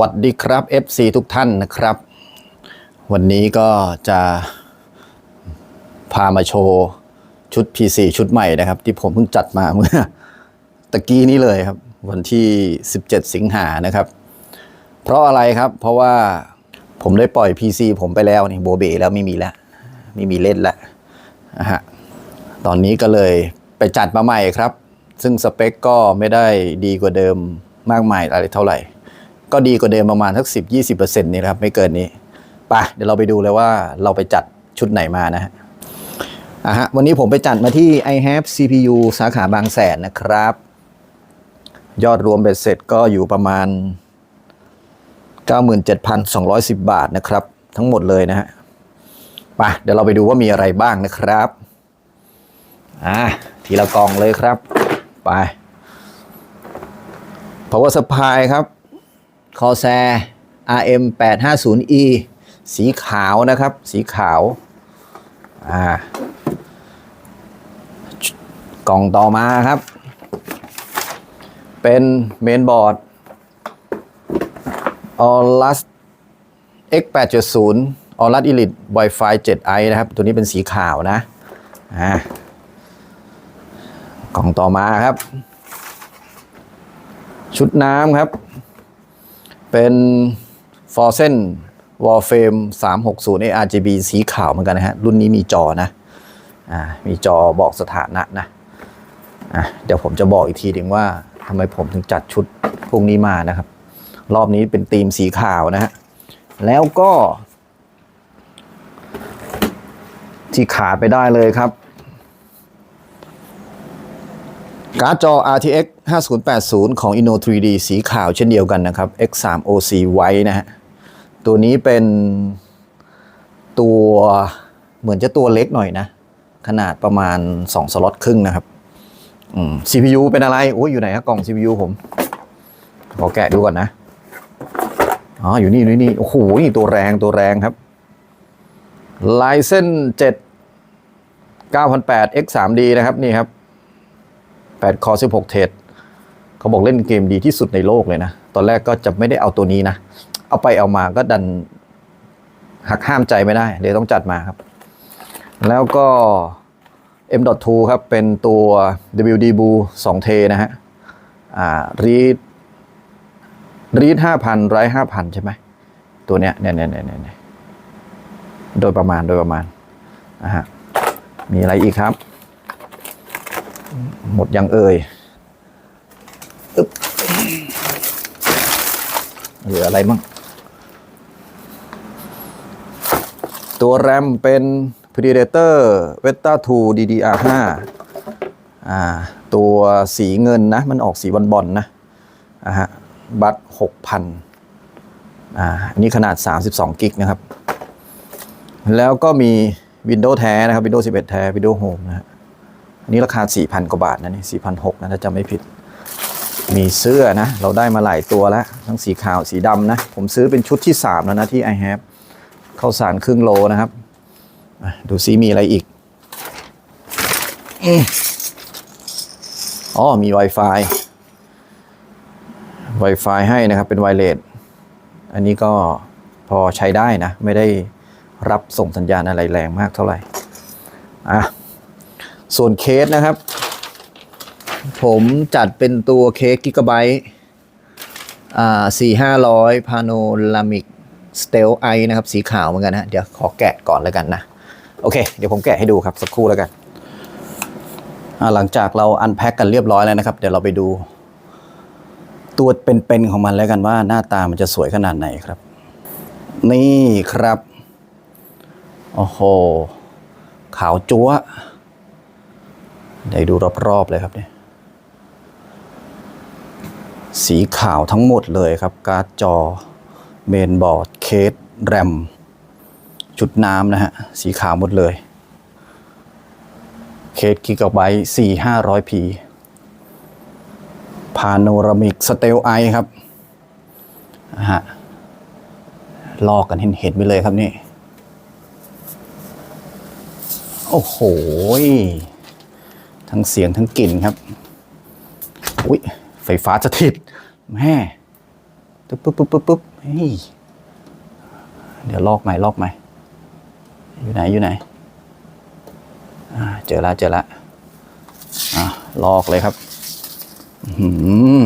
วัสดีครับ FC ทุกท่านนะครับ วันนี้ก็จะพามาโชว์ชุด PC ชุดใหม่นะครับ ที่ผมเพิ่งจัดมาเมื่อตะกี้นี้เลยครับ วันที่ 17 สิงหานะครับ เพราะอะไรครับเพราะว่าผมได้ปล่อย PC ผมไปแล้วนี่โบเบแล้วไม่มีแล้วไม่มีเล่นแล้วนะฮะตอนนี้ก็เลยไปจัดมาใหม่ครับ ซึ่งสเปคก็ไม่ได้ดีกว่าเดิมมากมายอะไรเท่าไหร่ ก็ดีกว่าเดิมประมาณสัก10 20%นี่นะครับ ไม่เกินนี้ไปเดี๋ยวเราไปดูเลยว่าเราไปจัดชุดไหนมานะฮะอะฮะวันนี้ผมไปจัดมาที่ i have CPU สาขาบางแสนนะครับ ยอดรวมเบ็ดเสร็จก็อยู่ประมาณ 97,210 บาทนะครับ ทั้งหมดเลยนะฮะไปเดี๋ยวเราไปดูว่ามีอะไรบ้างนะครับอะทีละกล่องเลยครับ ไป power supply ครับ คอแซ RM 850E สีขาวนะครับ สีขาว อ่า กล่องต่อมาครับ เป็นเมนบอร์ด Aorus X 870 Aorus Elite Wi-Fi 7i นะครับ ตัวนี้เป็นสีขาวนะ อ่า กล่องต่อมาครับ ชุดน้ำครับ เป็น f o r s e n Warframe 360 ARGB สีขาวเหมือนกันนะฮะ รุ่นนี้มีจอนะอ่ามีจอบอกสถานะนะอะเดี๋ยวผมจะบอกอีกทีหนึ่งว่าทำไมผมถึงจัดชุดพวกนี้มานะครับ รอบนี้เป็นธีมสีขาวนะฮะ แล้วก็ ที่ขาดไปได้เลยครับ การ์ดจอ RTX 5080 ของ Inno 3D สีขาวเช่นเดียวกันนะครับ X3 OC White นะฮะ ตัวนี้เป็นตัวเหมือนจะตัวเล็กหน่อยนะ ขนาดประมาณ 2 สล็อตครึ่งนะครับ CPU เป็นอะไร โอ้ยอยู่ไหนครับกล่อง CPU ผม ขอแกะดูก่อนนะ อ๋อ อยู่นี่อยู่นี่ โอ้โห นี่ตัวแรงตัวแรงครับ Ryzen 7 9008 X3D นะครับ นี่ครับ 8คอ16 เทรดเขาบอกเล่นเกมดีที่สุดในโลกเลยนะ ตอนแรกก็จะไม่ได้เอาตัวนี้นะ เอาไปเอามาก็ดันหักห้ามใจไม่ได้เลยต้องจัดมาครับ แล้วก็ M.2 ครับ เป็นตัว WD b o 2เทนะฮะอ่า read read 5,000 write 5,000ใช่ไหมตัวเนี้ยเนี่ยเนี่ยเนี่ยเนี่ยโดยประมาณโดยประมาณนะฮะมีอะไรอีกครับ หมดยังเอ่ยึ๊บเหลืออะไรมั่งตัวแรมเป็น Predator Vector 2 DDR5 อ่า ตัวสีเงินนะ มันออกสีบอลบอลๆนะอ่าฮะบัตหกพันอ่านนี้ขนาด 32 กิกนะครับ แล้วก็มี Windows แท้นะครับ Windows 11 แท้ Windows Home นะฮะ นนี้ราคา 4,000 กว่าบาทนะนี่4,600นะถ้าจำไม่ผิด มีเสื้อนะ เราได้มาหลายตัวแล้ว ทั้งสีขาวสีดำนะ ผมซื้อเป็นชุดที่ 3 แล้วนะที่ i have ข้าวสารครึ่งโลนะครับ ดูซิมีอะไรอีก อ๋อ มี Wi-Fi Wi-Fi ให้นะครับ เป็นไวเลสอันนี้ก็พอใช้ได้นะ ไม่ได้รับส่งสัญญาณอะไรแรงมากเท่าไหร่ อะ ส่วนเคสนะครับ ผมจัดเป็นตัวเคสกิกะไบต์อ่าสี่ห้าร้อยพาโนลามิกสเตลไอนะครับ สีขาวเหมือนกันนะเดี๋ยวขอแกะก่อนแล้วกันนะ โอเค เดี๋ยวผมแกะให้ดูครับ สักครู่แล้วกัน หลังจากเราอันแพ็กกันเรียบร้อยแล้วนะครับ เดี๋ยวเราไปดู ตัวเป็นๆของมันแล้วกันว่าหน้าตามันจะสวยขนาดไหนครับ นี่ครับ โอ้โห ขาวจั๊ว ได้ดูรอบๆเลยครับเนี่ยสีขาวทั้งหมดเลยครับ การ์ดจอเมนบอร์ด เคส แรม ชุดน้ำนะฮะ สีขาวหมดเลย เคสกิกะไบต์สี่ห้าร้อยพีพาโนรามิกสเตลไอครับนะฮะลอกกันเห็นเห็นไปเลยครับนี่ โอ้โห ทั้งเสียงทั้งกลิ่นครับ อุ้ยไฟฟ้าสถิตแม่ปุ๊บปุ๊บปุ๊บปุ๊บปุ๊บเฮ้ยเดี๋ยวลอกใหม่ลอกใหม่ อยู่ไหนอยู่ไหนอ่าเจอล้วเจอล้วอะลอกเลยครับอื้อหือ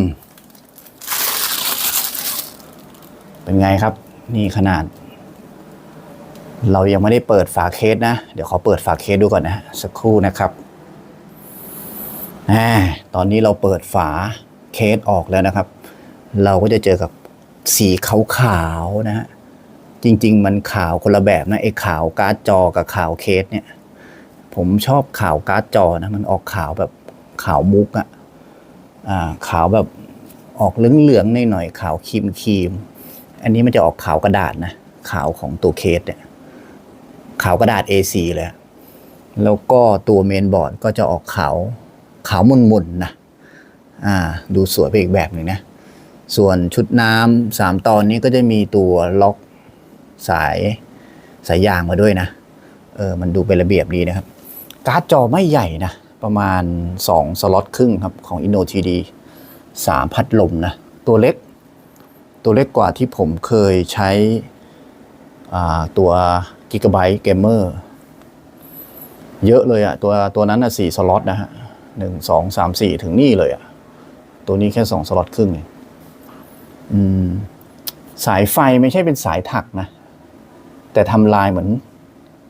เป็นไงครับ นี่ขนาด เรายังไม่ได้เปิดฝาเคสนะ เดี๋ยวขอเปิดฝาเคสดูก่อนนะ สักครู่นะครับ ตอนนี้เราเปิดฝาเคสออกแล้วนะครับ เราก็จะเจอกับสีขาวๆนะฮะ จริง ๆ มันขาวคนละแบบนะไอ้ขาวการ์ดจอกับขาวเคสเนี่ย ผมชอบขาวการ์ดจอนะ มันออกขาวแบบขาวมุกอะอ่าขาวแบบออกเหลืองๆหน่อยๆขาวครีมครีมๆอันนี้มันจะออกขาวกระดาษนะ ขาวของตัวเคสเนี่ย ขาวกระดาษ A4 เลย แล้วก็ตัวเมนบอร์ดก็จะออกขาว ขาวมุนๆนนะอ่าดูสวยไปอีกแบบหนึ่งนะ ส่วนชุดน้ำสามตอนนี้ก็จะมีตัวล็อกสายสายยางมาด้วยนะ เออ มันดูเป็นระเบียบดีนะครับ การ์ดจอไม่ใหญ่นะ ประมาณ 2 สล็อตครึ่งครับ ของ Inno TD 3 พัดลมนะ ตัวเล็ก ตัวเล็กกว่าที่ผมเคยใช้อ่าตัว Gigabyte Gamer เยอะเลยอะตัวตัวนั้นอะ4สล็อตนะฮะ หนึ่งสองสามสี่ถึงนี่เลยอะตัวนี้แค่2สล็อตครึ่งเองสายไฟไม่ใช่เป็นสายถักนะ แต่ทำลายเหมือน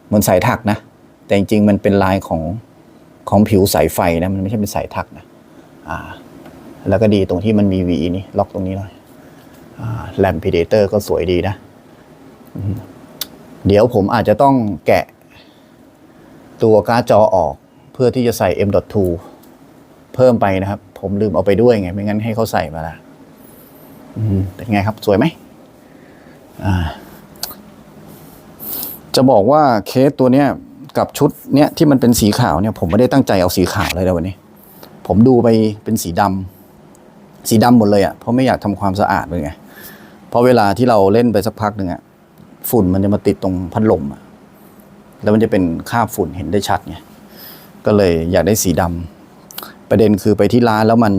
เหมือนสายถักนะ แต่จริงๆมันเป็นลายของของผิวสายไฟนะ มันไม่ใช่เป็นสายถักนะ อ่า แล้วก็ดีตรงที่มันมีวีนี่ล็อกตรงนี้หน่อยแลมพีเดเตอร์ก็สวยดีนะ เดี๋ยวผมอาจจะต้องแกะตัวการ์ดจอออกเพื่อที่จะใส่ M.2 เพิ่มไปนะครับ ผมลืมเอาไปด้วยไง ไม่งั้นให้เขาใส่มาละอืมเป็นไงครับ สวยไหมอ่าจะบอกว่าเคสตัวเนี้ยกับชุดเนี้ยที่มันเป็นสีขาวเนี่ย ผมไม่ได้ตั้งใจเอาสีขาวเลยนะวันนี้ ผมดูไปเป็นสีดำสีดำหมดเลยอะ่ะเพราะไม่อยากทำความสะอาดเลยไงเพราะเวลาที่เราเล่นไปสักพักหนึ่งอะ่ะฝุ่นมันจะมาติดตรงพัดลมอะ่ะแล้วมันจะเป็นคราบฝุ่นเห็นได้ชัดไงก็เลยอยากได้สีดำ ประเด็นคือไปที่ร้านแล้วมัน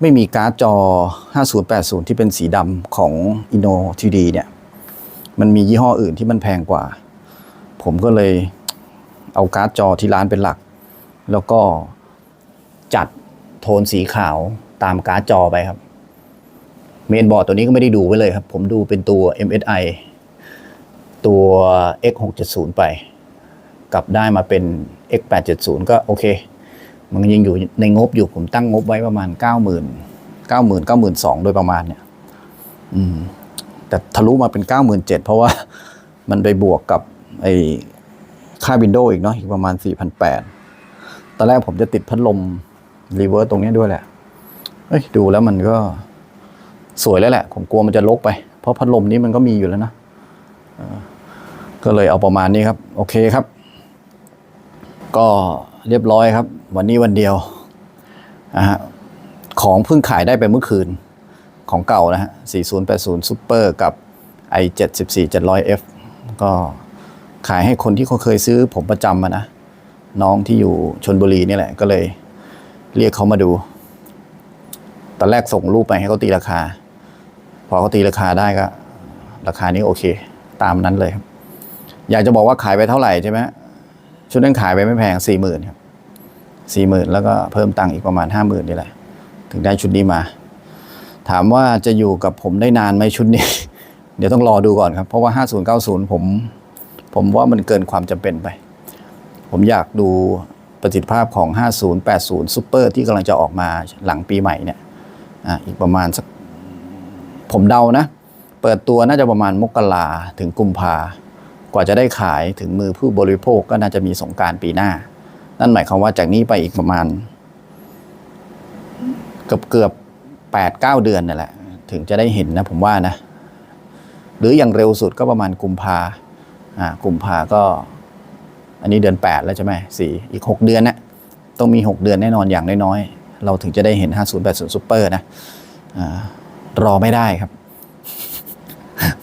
ไม่มีการ์ดจอ 5080 ที่เป็นสีดำของ Inno 3D เนี่ย มันมียี่ห้ออื่นที่มันแพงกว่า ผมก็เลยเอาการ์ดจอที่ร้านเป็นหลัก แล้วก็จัดโทนสีขาวตามการ์ดจอไปครับ เมนบอร์ดตัวนี้ก็ไม่ได้ดูไว้เลยครับ ผมดูเป็นตัว MSI ตัว X670 ไป กลับได้มาเป็น X870 ก็โอเค มันยังอยู่ในงบอยู่ผมตั้งงบไว้ประมาณ90,000 90,000 92,000โดยประมาณเนี่ย อืม แต่ทะลุมาเป็น97,000เจ็ดเพราะว่ามันไปบวกกับไอ้ค่าวินโดว์อีกเนาะอีกประมาณ4,800ตอนแรกผมจะติดพัดลมรีเวิร์สตรงนี้ด้วยแหละ เอ้ยดูแล้วมันก็สวยแล้วแหละ ผมกลัวมันจะลกไป เพราะพัดลมนี้มันก็มีอยู่แล้วนะก็เลยเอาประมาณนี้ครับ โอเคครับ ก็เรียบร้อยครับ วันนี้วันเดียวนะฮะของเพิ่งขายได้ไปเมื่อคืนของเก่านะฮะ 4080 Super กับ i7 14700F ก็ขายให้คนที่เขาเคยซื้อผมประจำมานะ น้องที่อยู่ชนบุรีนี่แหละ ก็เลยเรียกเขามาดู ตอนแรกส่งรูปไปให้เขาตีราคา พอเขาตีราคาได้ก็ ราคานี้โอเค ตามนั้นเลยครับ อยากจะบอกว่าขายไปเท่าไหร่ใช่ไหม ชุดนั้นขายไปไม่แพงสี่หมื่นครับสี่หมื่นแล้วก็เพิ่มตังค์อีกประมาณห้าหมื่นนี่แหละ ถึงได้ชุดนี้มา ถามว่าจะอยู่กับผมได้นานไหมชุดนี้ เดี๋ยวต้องรอดูก่อนครับ เพราะว่า5090ผม ผมว่ามันเกินความจำเป็นไป ผมอยากดูประสิทธิภาพของ 5080 Super ที่กำลังจะออกมาหลังปีใหม่เนี่ยอะอีกประมาณสักผมเดานะ เปิดตัวน่าจะประมาณมกราถึงกุมภาก ว่าจะได้ขายถึงมือผู้บริโภคก็น่าจะมีสงการปีหน้า นั่นหมายความว่าจากนี้ไปอีกประมาณ เกือบเกือบแปดเก้าเดือนนั่นแหละ ถึงจะได้เห็นนะผมว่านะ หรืออย่างเร็วสุดก็ประมาณกุมภาอ่ากุมภาก็ อันนี้เดือนแปดแล้วใช่ไหมสี่อีกหกเดือนนะต้องมีหกเดือนแน่นอนอย่างน้อยๆเราถึงจะได้เห็น5080 Super นะอารอไม่ได้ครับ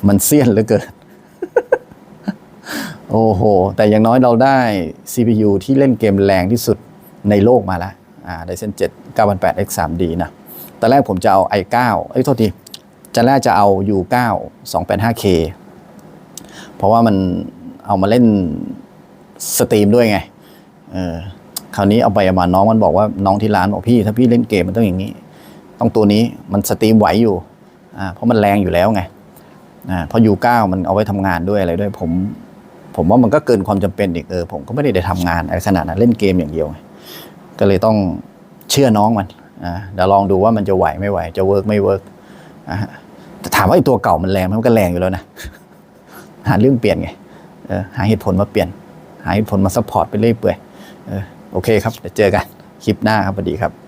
มันเสี้ยนเหลือเกิน โอ้โห แต่อย่างน้อยเราได้ CPU ที่เล่นเกมแรงที่สุดในโลกมาแล้วอ่า Ryzen 7 9800X 3D นะตอนแรกผมจะเอา i9 เอ้ยโทษทีจะแรกจะเอา U9 285K เพราะว่ามันเอามาเล่นสตรีมด้วยไง เออ คราวนี้เอาไปมาน้องมันบอกว่าน้องที่ร้านบอกพี่ ถ้าพี่เล่นเกมมันต้องอย่างนี้ ต้องตัวนี้มันสตรีมไหวอยู่ อ่า เพราะมันแรงอยู่แล้วไง อ่าเพราะ U9 มันเอาไว้ทำงานด้วยอะไรด้วยผม ผมว่ามันก็เกินความจำเป็นอีกเออผมก็ไม่ได้ได้ทำงานอะไรขนาดนั้นเล่นเกมอย่างเดียว ก็เลยต้องเชื่อน้องมันอ่าเดี๋ยวลองดูว่ามันจะไหวไม่ไหว จะเวิร์กไม่เวิร์กอ่าถามว่าไอ้ตัวเก่ามันแรงมันก็แรงอยู่แล้วนะหาเรื่องเปลี่ยนไงเออหาเหตุผลมาเปลี่ยน หาเหตุผลมาซัพพอร์ตไปเรื่อยเปื่อยเออโอเคครับเดี๋ยวเจอกันคลิปหน้าครับสวัสดีครับ